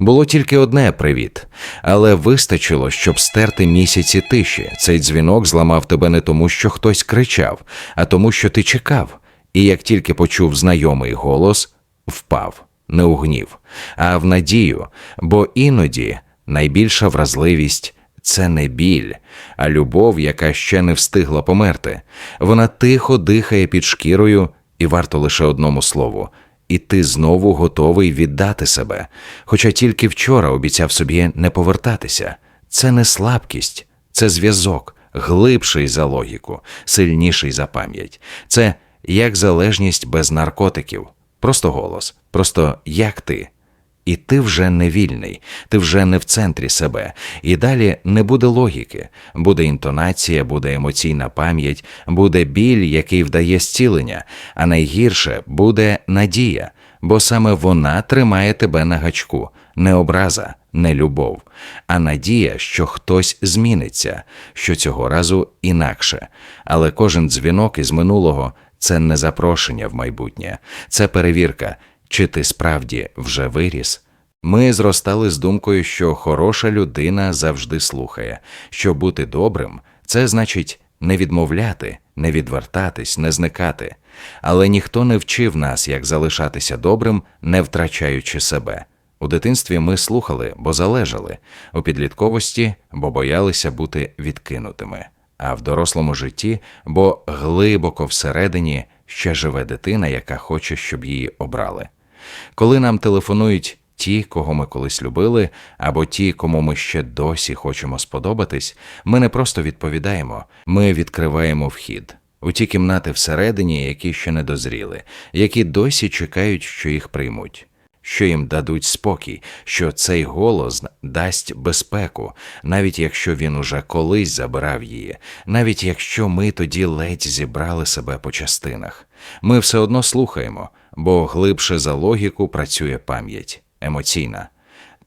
Було тільки одне привіт, але вистачило, щоб стерти місяці тиші. Цей дзвінок зламав тебе не тому, що хтось кричав, а тому, що ти чекав. І як тільки почув знайомий голос, впав, не у гнів, а в надію, бо іноді найбільша вразливість це не біль, а любов, яка ще не встигла померти. Вона тихо дихає під шкірою, і варто лише одному слову. І ти знову готовий віддати себе. Хоча тільки вчора обіцяв собі не повертатися. Це не слабкість, це зв'язок, глибший за логіку, сильніший за пам'ять. Це як залежність без наркотиків. Просто голос, просто як ти. І ти вже не вільний, ти вже не в центрі себе. І далі не буде логіки, буде інтонація, буде емоційна пам'ять, буде біль, який вдає зцілення, а найгірше буде надія, бо саме вона тримає тебе на гачку, не образа, не любов, а надія, що хтось зміниться, що цього разу інакше. Але кожен дзвінок із минулого це не запрошення в майбутнє, це перевірка. Чи ти справді вже виріс? Ми зростали з думкою, що хороша людина завжди слухає, що бути добрим це значить не відмовляти, не відвертатись, не зникати. Але ніхто не вчив нас, як залишатися добрим, не втрачаючи себе. У дитинстві ми слухали, бо залежали, у підлітковості, бо боялися бути відкинутими, а в дорослому житті, бо глибоко всередині ще живе дитина, яка хоче, щоб її обрали. Коли нам телефонують ті, кого ми колись любили, або ті, кому ми ще досі хочемо сподобатись, ми не просто відповідаємо, ми відкриваємо вхід у ті кімнати всередині, які ще не дозріли, які досі чекають, що їх приймуть. Що їм дадуть спокій, що цей голос дасть безпеку, навіть якщо він уже колись забирав її, навіть якщо ми тоді ледь зібрали себе по частинах, ми все одно слухаємо, бо глибше за логіку працює пам'ять емоційна,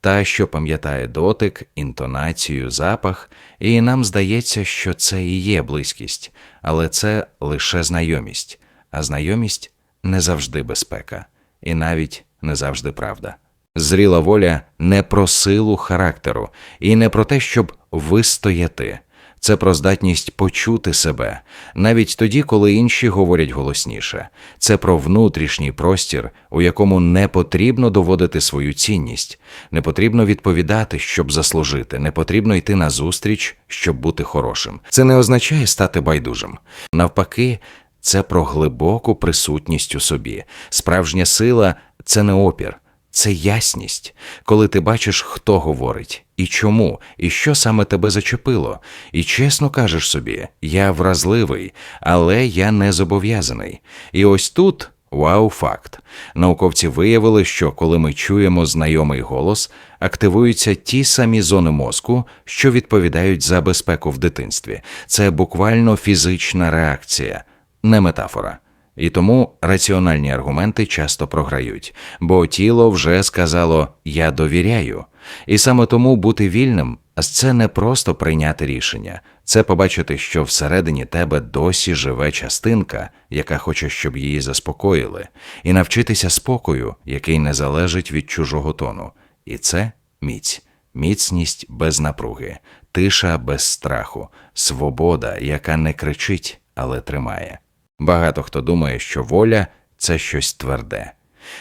та, що пам'ятає дотик, інтонацію, запах, і нам здається, що це і є близькість, але це лише знайомість, а знайомість не завжди безпека, і навіть не завжди правда. Зріла воля не про силу характеру і не про те, щоб вистояти. Це про здатність почути себе, навіть тоді, коли інші говорять голосніше. Це про внутрішній простір, у якому не потрібно доводити свою цінність, не потрібно відповідати, щоб заслужити, не потрібно йти на зустріч, щоб бути хорошим. Це не означає стати байдужим. Навпаки, це про глибоку присутність у собі. Справжня сила це не опір, це ясність, коли ти бачиш, хто говорить, і чому, і що саме тебе зачепило, і чесно кажеш собі, я вразливий, але я не зобов'язаний. І ось тут вау факт. Науковці виявили, що коли ми чуємо знайомий голос, активуються ті самі зони мозку, що відповідають за безпеку в дитинстві. Це буквально фізична реакція, не метафора. І тому раціональні аргументи часто програють, бо тіло вже сказало Я довіряю. І саме тому бути вільним це не просто прийняти рішення, це побачити, що всередині тебе досі живе частинка, яка хоче, щоб її заспокоїли, і навчитися спокою, який не залежить від чужого тону. І це міць, міцність без напруги, тиша без страху, свобода, яка не кричить, але тримає. Багато хто думає, що воля це щось тверде,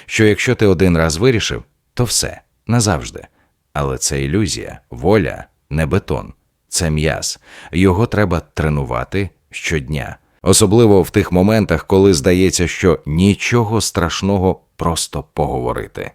що якщо ти один раз вирішив, то все назавжди. Але це ілюзія, воля не бетон, це м'яз. Його треба тренувати щодня, особливо в тих моментах, коли здається, що нічого страшного просто поговорити.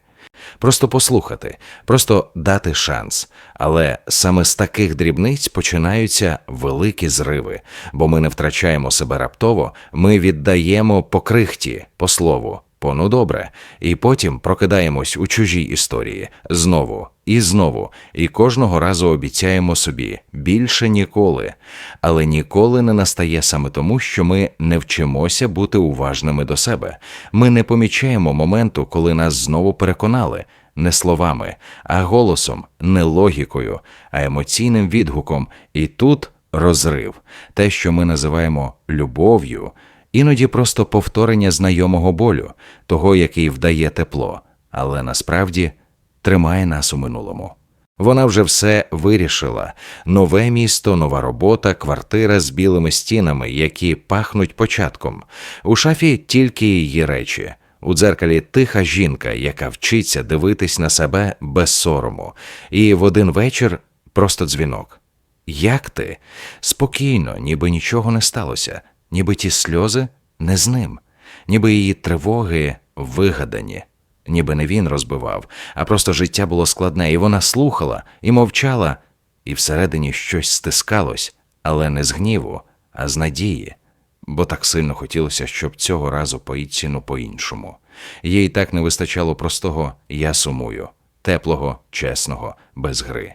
Просто послухати, просто дати шанс. Але саме з таких дрібниць починаються великі зриви, бо ми не втрачаємо себе раптово, ми віддаємо по крихті, по слову, по ну добре, і потім прокидаємось у чужій історії знову і знову, і кожного разу обіцяємо собі більше ніколи, але ніколи не настає саме тому, що ми не вчимося бути уважними до себе. Ми не помічаємо моменту, коли нас знову переконали. Не словами, а голосом, не логікою, а емоційним відгуком. І тут розрив, те, що ми називаємо любов'ю, іноді просто повторення знайомого болю, того, який вдає тепло, але насправді тримає нас у минулому. Вона вже все вирішила: нове місто, нова робота, квартира з білими стінами, які пахнуть початком. У шафі тільки її речі. У дзеркалі тиха жінка, яка вчиться дивитись на себе без сорому. І в один вечір просто дзвінок. Як ти? Спокійно, ніби нічого не сталося, ніби ті сльози не з ним, ніби її тривоги вигадані, ніби не він розбивав, а просто життя було складне, і вона слухала і мовчала, і всередині щось стискалось, але не з гніву, а з надії, бо так сильно хотілося, щоб цього разу поїдціну по-іншому. Їй так не вистачало простого я сумую, теплого, чесного, без гри.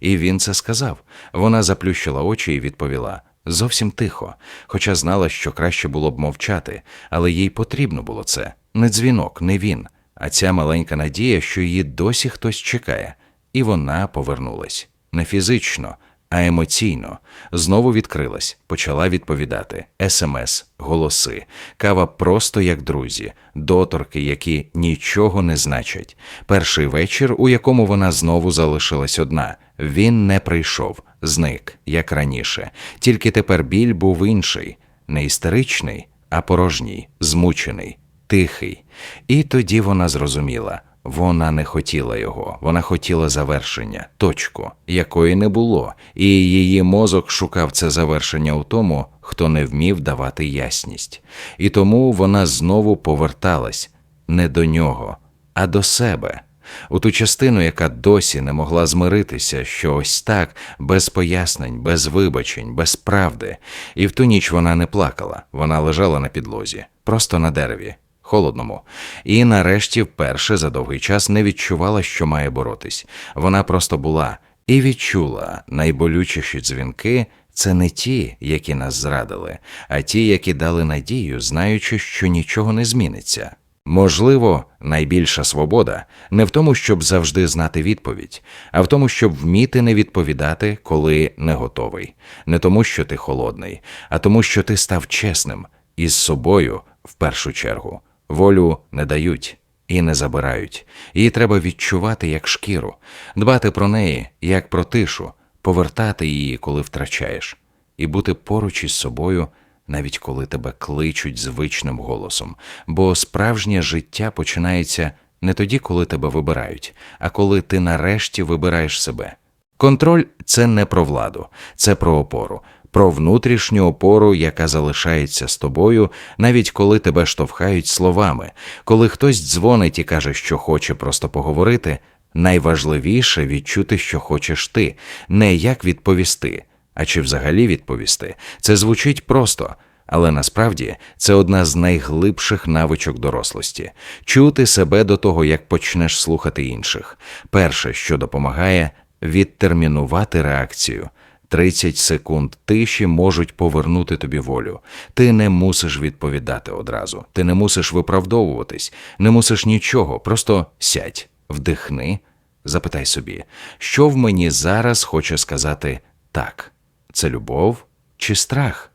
І він це сказав. Вона заплющила очі і відповіла зовсім тихо, хоча знала, що краще було б мовчати, але їй потрібно було це. Не дзвінок, не він, а ця маленька надія, що її досі хтось чекає, і вона повернулась. Не фізично, а емоційно. Знову відкрилась, почала відповідати. Смс, голоси, кава просто як друзі, доторки, які нічого не значать. Перший вечір, у якому вона знову залишилась одна. Він не прийшов, зник, як раніше. Тільки тепер біль був інший, не істеричний, а порожній, змучений, тихий. І тоді вона зрозуміла. Вона не хотіла його, вона хотіла завершення, точку, якої не було, і її мозок шукав це завершення у тому, хто не вмів давати ясність. І тому вона знову поверталась не до нього, а до себе, у ту частину, яка досі не могла змиритися, що ось так, без пояснень, без вибачень, без правди. І в ту ніч вона не плакала, вона лежала на підлозі, просто на дереві холодному, і нарешті вперше за довгий час не відчувала, що має боротись. Вона просто була і відчула найболючіші дзвінки. Це не ті, які нас зрадили, а ті, які дали надію, знаючи, що нічого не зміниться. Можливо, найбільша свобода не в тому, щоб завжди знати відповідь, а в тому, щоб вміти не відповідати, коли не готовий, не тому, що ти холодний, а тому, що ти став чесним із собою в першу чергу. Волю не дають і не забирають. Її треба відчувати як шкіру, дбати про неї, як про тишу, повертати її, коли втрачаєш, і бути поруч із собою, навіть коли тебе кличуть звичним голосом. Бо справжнє життя починається не тоді, коли тебе вибирають, а коли ти нарешті вибираєш себе. Контроль це не про владу, це про опору про внутрішню опору, яка залишається з тобою, навіть коли тебе штовхають словами, коли хтось дзвонить і каже, що хоче просто поговорити. Найважливіше відчути, що хочеш ти, не як відповісти, а чи взагалі відповісти. Це звучить просто, але насправді це одна з найглибших навичок дорослості чути себе до того, як почнеш слухати інших. Перше, що допомагає, відтермінувати реакцію. 30 секунд тиші можуть повернути тобі волю. Ти не мусиш відповідати одразу, ти не мусиш виправдовуватись, не мусиш нічого. Просто сядь, вдихни, запитай собі, що в мені зараз хоче сказати так: це любов чи страх?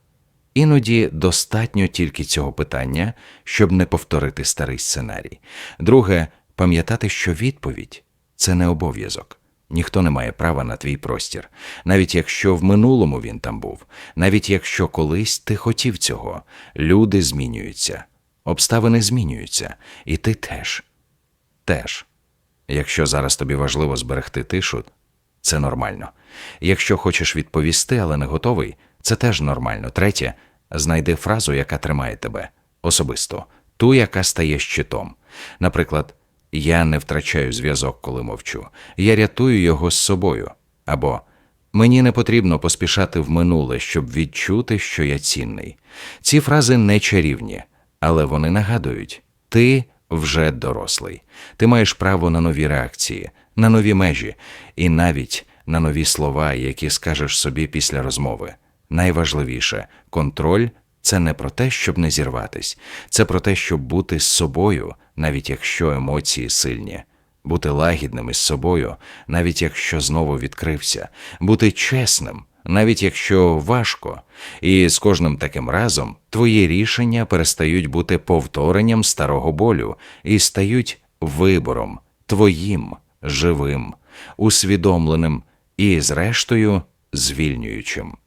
Іноді достатньо тільки цього питання, щоб не повторити старий сценарій. Друге, пам'ятати, що відповідь це не обов'язок. Ніхто не має права на твій простір, навіть якщо в минулому він там був, навіть якщо колись ти хотів цього, люди змінюються, обставини змінюються, і ти теж. Теж. Якщо зараз тобі важливо зберегти тишу, це нормально. Якщо хочеш відповісти, але не готовий, це теж нормально. Третє, знайди фразу, яка тримає тебе особисто, ту, яка стає щитом. Наприклад. Я не втрачаю зв'язок, коли мовчу. Я рятую його з собою. Або мені не потрібно поспішати в минуле, щоб відчути, що я цінний. Ці фрази не чарівні, але вони нагадують: ти вже дорослий, ти маєш право на нові реакції, на нові межі, і навіть на нові слова, які скажеш собі після розмови. Найважливіше контроль це не про те, щоб не зірватись, це про те, щоб бути з собою, навіть якщо емоції сильні, бути лагідним із собою, навіть якщо знову відкрився, бути чесним, навіть якщо важко, і з кожним таким разом твої рішення перестають бути повторенням старого болю і стають вибором твоїм живим, усвідомленим і, зрештою, звільнюючим.